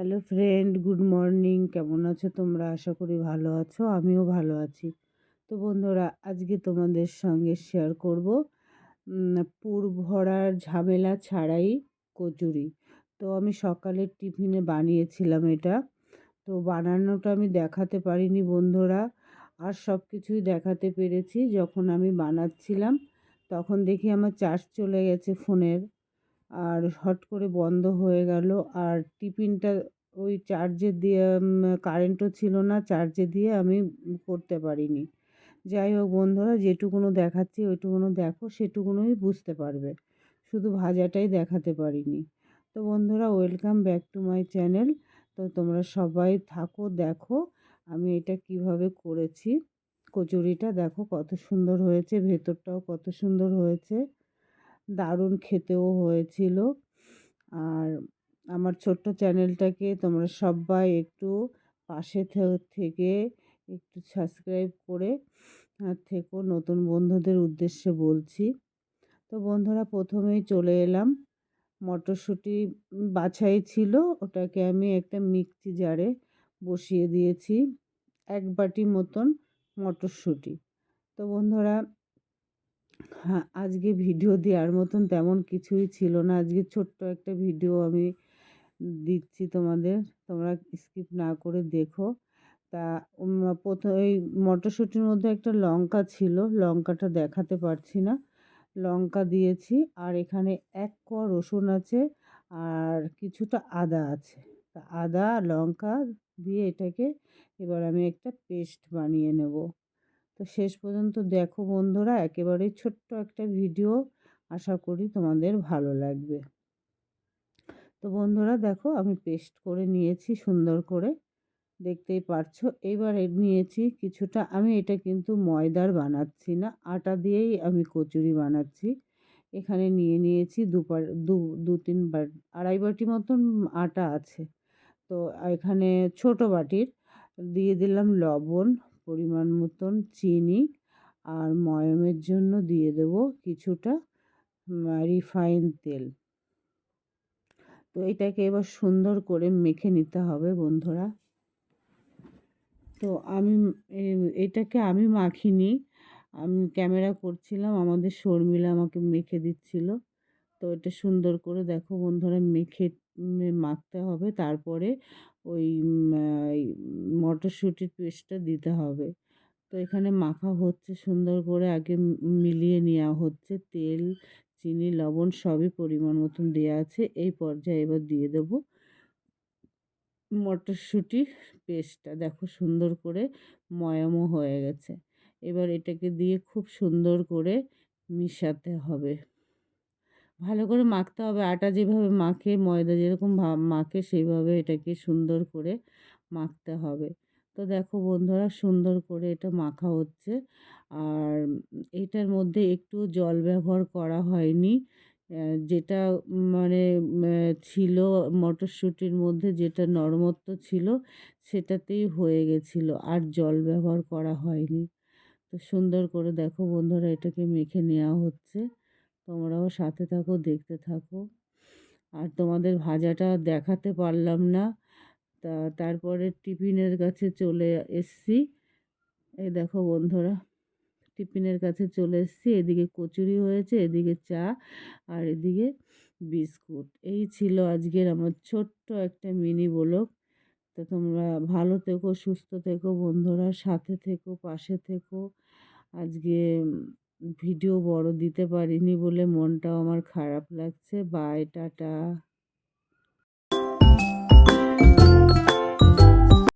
Hello friend good morning কেমন আছো তোমরা? আশা করি ভালো আছো, আমিও ভালো আছি। তো বন্ধুরা, আজকে তোমাদের সঙ্গে শেয়ার করব পুর ভরার ঝামেলা ছাড়াই কচুরি। তো আমি সকালের টিফিনে বানিয়েছিলাম এটা। তো বানানোটা আমি দেখাতে পারিনি বন্ধুরা, আর সব কিছুই দেখাতে পেরেছি। যখন আমি বানাচ্ছিলাম, তখন দেখি আমার চার্জ চলে গেছে ফোনের আর হট করে বন্ধ হয়ে গেল। আর টিফিনটা ওই চার্জে দিয়ে কারেন্টও ছিল না চার্জে দিয়ে আমি করতে পারিনি। যাই হোক বন্ধুরা, যেটুকুনো দেখাচ্ছি ওইটুকুনো দেখো সেটুকুনোই বুঝতে পারবে। শুধু ভাজাটাই দেখাতে পারিনি। তো বন্ধুরা welcome back to my channel তো তোমরা সবাই থাকো, দেখো আমি এটা কীভাবে করেছি। কচুরিটা দেখো কত সুন্দর হয়েছে, ভেতরটাও কত সুন্দর হয়েছে। দারুণ খেতেও হয়েছিল। আর আমার ছোট্ট চ্যানেলটাকে তোমরা সবাই একটু পাশে থেকে একটু সাবস্ক্রাইব করে থেকো নতুন বন্ধুদের উদ্দেশ্যে বলছি। তো বন্ধুরা প্রথমেই চলে এলাম। মটরশুঁটি বাছাই ছিল, ওটাকে আমি একটা মিক্সি জারে বসিয়ে দিয়েছি, এক বাটি মতন মটরশুঁটি। তো বন্ধুরা আজকে ভিডিও দেওয়ার মতন তেমন কিছুই ছিল না। আজকে ছোট্ট একটা ভিডিও আমি দিচ্ছি তোমাদের। তোমরা স্কিপ না করে দেখো। তা প্রথম ওই মটরশুঁটির মধ্যে একটা লঙ্কা ছিল। লঙ্কাটা দেখাতে পারছি না। লঙ্কা দিয়েছি। আর এখানে এক ক রসুন আছে আর কিছুটা আদা আছে। তা আদা, লঙ্কা দিয়ে এটাকে এবার আমি একটা পেস্ট বানিয়ে নেব। তো শেষ পর্যন্ত দেখো বন্ধুরা, একেবারে ছোট্ট একটা ভিডিও আশা করি তোমাদের ভালো লাগবে। তো বন্ধুরা দেখো, আমি পেস্ট করে নিয়েছি সুন্দর করে, দেখতেই পারছ। এবার নিয়েছি কিছুটা, আমি এটা কিন্তু ময়দার বানাচ্ছি না, আটা দিয়েই আমি কচুরি বানাচ্ছি। এখানে নিয়ে নিয়েছি দুবার দু দু তিনবার আড়াই বাটি মতন আটা আছে। তো এখানে ছোট বাটির, দিয়ে দিলাম লবণ পরিমাণ মতন চিনি আর ময়মের জন্য দিয়ে দেব কিছুটা রিফাইন তেল। তো এটাকে এবার সুন্দর করে মেখে নিতে হবে বন্ধুরা। তো আমি এটাকে আমি মাখিনি। আমি ক্যামেরা করছিলাম, আমাদের শর্মিলা আমাকে মেখে দিচ্ছিল। তো এটা সুন্দর করে দেখো বন্ধুরা, মেখে মাখতে হবে। তারপরে ওই মটরশুঁটির পেস্টটা দিতে হবে। তো এখানে মাখা হচ্ছে, সুন্দর করে আগে মিলিয়ে নেওয়া হচ্ছে। তেল, চিনি, লবণ সবই পরিমাণ মতন দেওয়া আছে। এই পর্যায়ে এবার দিয়ে দেবো মটরশুঁটি পেস্টটা। দেখো সুন্দর করে ময়ামও হয়ে গেছে। এবার এটাকে দিয়ে খুব সুন্দর করে মিশাতে হবে। ভালো করে মাখতে হবে। আটা যেভাবে মাখে, ময়দা যেরকম মাখে সেইভাবে এটাকে সুন্দর করে মাখতে হবে। তো দেখো বন্ধুরা সুন্দর করে এটা মাখা হচ্ছে। আর এটার মধ্যে একটু জল ব্যবহার করা হয়নি। যেটা মানে ছিল মটরশুঁটির মধ্যে যেটা নরমত্ব ছিল সেটাতেই হয়ে গেছিল। আর জল ব্যবহার করা হয়নি। তো সুন্দর করে দেখো বন্ধুরা এটাকে মেখে নেওয়া হচ্ছে। তোমরাও সাথে থাকো, দেখতে থাকো। আর তোমাদের ভাজাটা দেখাতে পারলাম না। তা, তারপরে টিফিনের কাছে চলে এসছি। এই দেখো বন্ধুরা, টিফিনের কাছে চলে এসছি। এদিকে কচুরি হয়েছে, এদিকে চা আর এদিকে বিস্কুট। এই ছিল আজকের আমার ছোট্ট একটা মিনি ব্লগ। তো, তোমরা ভালো থেকো, সুস্থ থেকো বন্ধুরা, সাথে থেকো, পাশে থেকো। আজকে ভিডিও বড় দিতে পারিনি বলে মনটাও আমার খারাপ লাগছে। Bye tata.